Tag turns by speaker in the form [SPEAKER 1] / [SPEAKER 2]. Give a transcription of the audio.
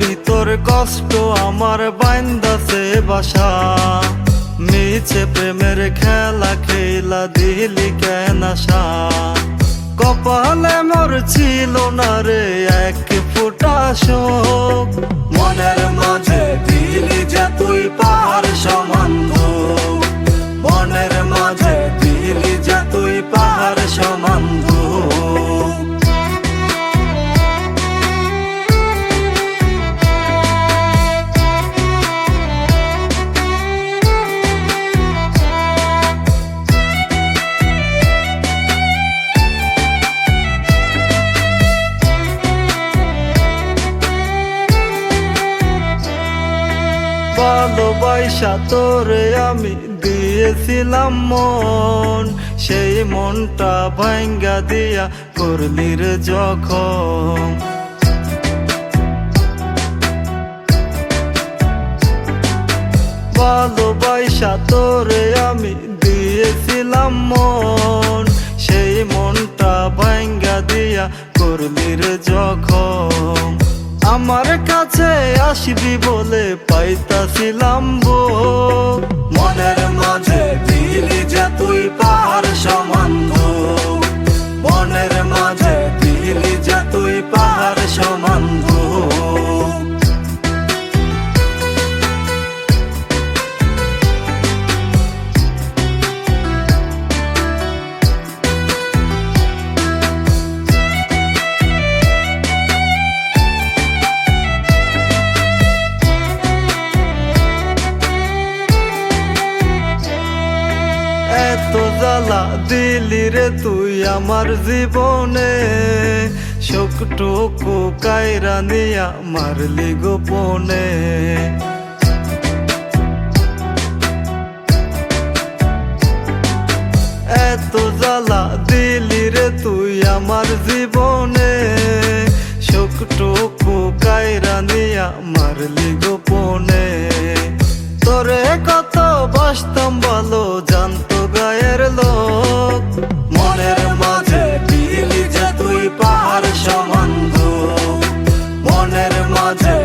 [SPEAKER 1] ভিতর কষ্ট আমার বাইন্দাছে বাসা। মিছে প্রেমের খেলা খেলা দিলি কেন কপালে মোর ছিল না রে এক ফুটা শোক। মনের মাঝে দিলি যে ভালোবাসা তোরে আমি দিয়েছিলাম মন। সেই মনটা ভাঙ্গা দিয়া করলি রে যখন। ভালোবাসা তোরে আমি দিয়েছিলাম মন। সেই মনটা ভাঙ্গা দিয়া করলি রে যখন। আমার কাছে আসবি বলে পাইতাছিলাম বো জ্বালা দিলি রে তুই আমার জীবনে। শোকটুকু কায়রা নিয়া মারলি গোপনে। এত জ্বালা দিলি রে তুই আমার জীবনে। শোকটুকু কায়রা নিয়া মারলি গোপনে। তোরে কত বাসতাম ভালো লোক। মনের মাঝে দিলি যে তুই পাহাড় সমান মনের মাঝে